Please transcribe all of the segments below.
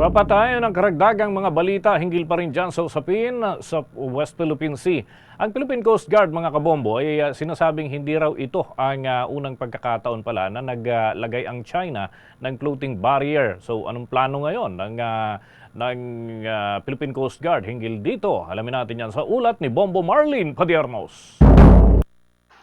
Wala pa tayo ng karagdagang mga balita hinggil pa rin dyan sa usapin sa West Philippine Sea. Ang Philippine Coast Guard, mga kabombo, ay uh, sinasabing hindi raw ito ang uh, unang pagkakataon pala na naglagay ang China ng floating barrier. So anong plano ngayon ng, uh, ng uh, Philippine Coast Guard hinggil dito? Alamin natin yan sa ulat ni Bombo Marlin Padiernos.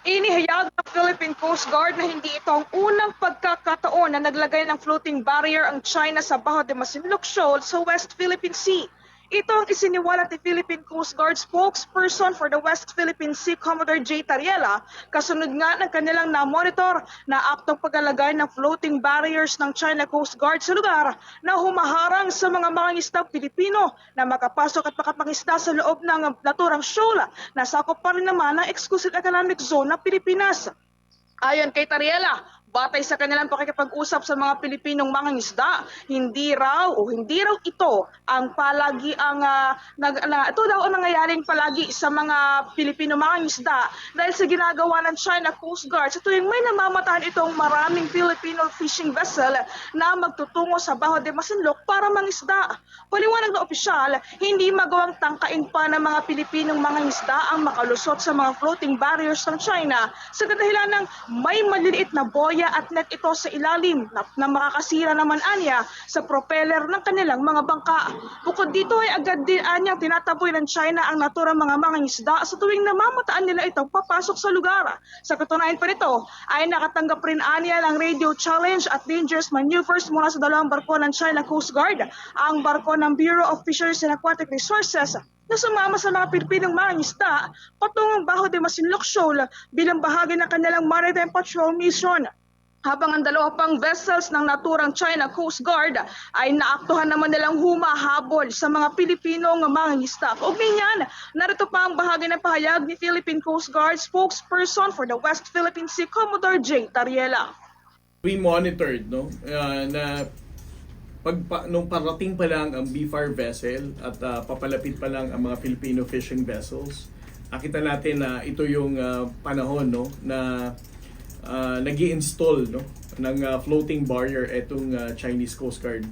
Inihayag ng Philippine Coast Guard na hindi ito ang unang pagkakataon na naglagay ng floating barrier ang China sa Bajo de Masinloc Shoal sa West Philippine Sea. Ito ang isiniwalat ni Philippine Coast Guard spokesperson for the West Philippine Sea, Commodore J. Tariela, kasunod nga ng kanilang na-monitor na aktong paglalagay ng floating barriers ng China Coast Guard sa lugar na humaharang sa mga mangingisdang Pilipino na makapasok at makapangisda sa loob ng naturang shoal na sakop pa rin naman ng exclusive economic zone ng Pilipinas. Ayon kay Tariela, batay sa kanilang pakikipag-usap sa mga Pilipinong mangingisda, hindi raw o hindi raw ito ang palagi ang ah, nag, na, ito daw ang nangyayaring palagi sa mga Pilipino mangingisda dahil sa ginagawa ng China Coast Guard sa tuwing may namamatahan itong maraming Filipino fishing vessel na magtutungo sa Bajo de Masinloc para mangisda. Paliwanag na opisyal, hindi magawang tangkain pa ng mga Pilipinong mangingisda ang makalusot sa mga floating barriers ng China sa kadahilan ng may maliliit na boya at net ito sa ilalim na, na makakasira naman anya sa propeller ng kanilang mga bangka. Bukod dito ay agad din anyang tinataboy ng China ang naturang mga mangingisda sa tuwing namamataan nila itong papasok sa lugar. Sa katunayan pa nito ay nakatanggap rin anya ng radio challenge at dangerous maneuvers mula sa dalawang barko ng China Coast Guard, ang barko ng Bureau of Fisheries and Aquatic Resources na sumama sa mga Pilipinong mangingisda patungong Bajo de Masinloc Shoal bilang bahagi ng kanilang maritime patrol mission. Habang ang dalawa vessels ng naturang China Coast Guard ay naaktuhan naman nilang humahabol sa mga Pilipinong mangingisda. Kaugnay niyan, narito pa ang bahagi ng pahayag ni Philippine Coast Guard spokesperson for the West Philippine Sea, Commodore J. Tariela. we monitored no uh, na pag pa, nung parating pa lang ang BFAR vessel at uh, papalapit pa lang ang mga Filipino fishing vessels nakita natin na ito yung uh, panahon no na uh, nag install no ng uh, floating barrier etong uh, Chinese Coast Guard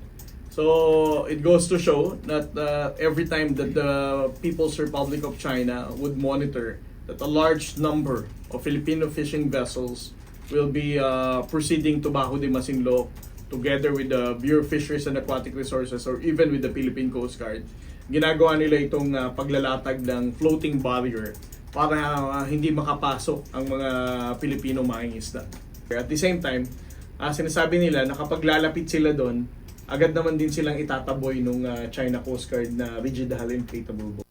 So it goes to show that uh, every time that the People's Republic of China would monitor that a large number of Filipino fishing vessels will be uh, proceeding to Bajo de Masinloc together with the Bureau of Fisheries and Aquatic Resources or even with the Philippine Coast Guard. Ginagawa nila itong uh, paglalatag ng floating barrier para uh, hindi makapasok ang mga Pilipino mangingisda. At the same time, uh, sinasabi nila na kapag lalapit sila doon, agad naman din silang itataboy nung uh, China Coast Guard na rigid hull inflatable boat.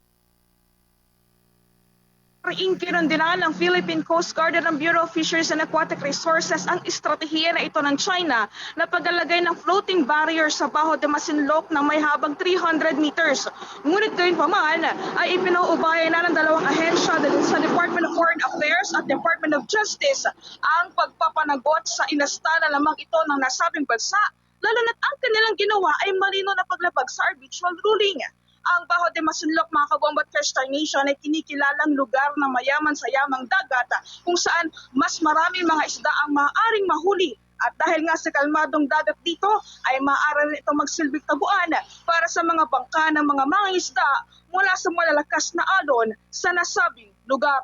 Iingkiran din ng Philippine Coast Guard at ng Bureau of Fisheries and Aquatic Resources ang estratehiya na ito ng China na paglalagay ng floating barrier sa Bajo de Masinloc na may habang 300 meters. Ngunit gayon pa man ay ipinuubaya na ng dalawang ahensya dahil sa Department of Foreign Affairs at Department of Justice ang pagpapanagot sa inastala lamang ito ng nasabing bansa lalo na't ang kanilang ginawa ay malino na paglabag sa arbitral ruling. Ang Bajo de Masinloc, mga kabombat Star Nation, ay kinikilalang lugar na mayaman sa yamang dagat kung saan mas marami mga isda ang maaaring mahuli. At dahil nga sa kalmadong dagat dito, ay maaari rin ito magsilbing taguan para sa mga bangka ng mga mangingisda mula sa malalakas na alon sa nasabing lugar.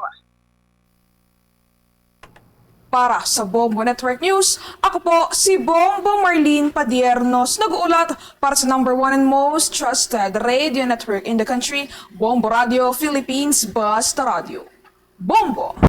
Para sa Bombo Network News, ako po si Bombo Marlene Padiernos, nag-uulat para sa number one and most trusted radio network in the country, Bombo Radio Philippines Basta Radio. Bombo!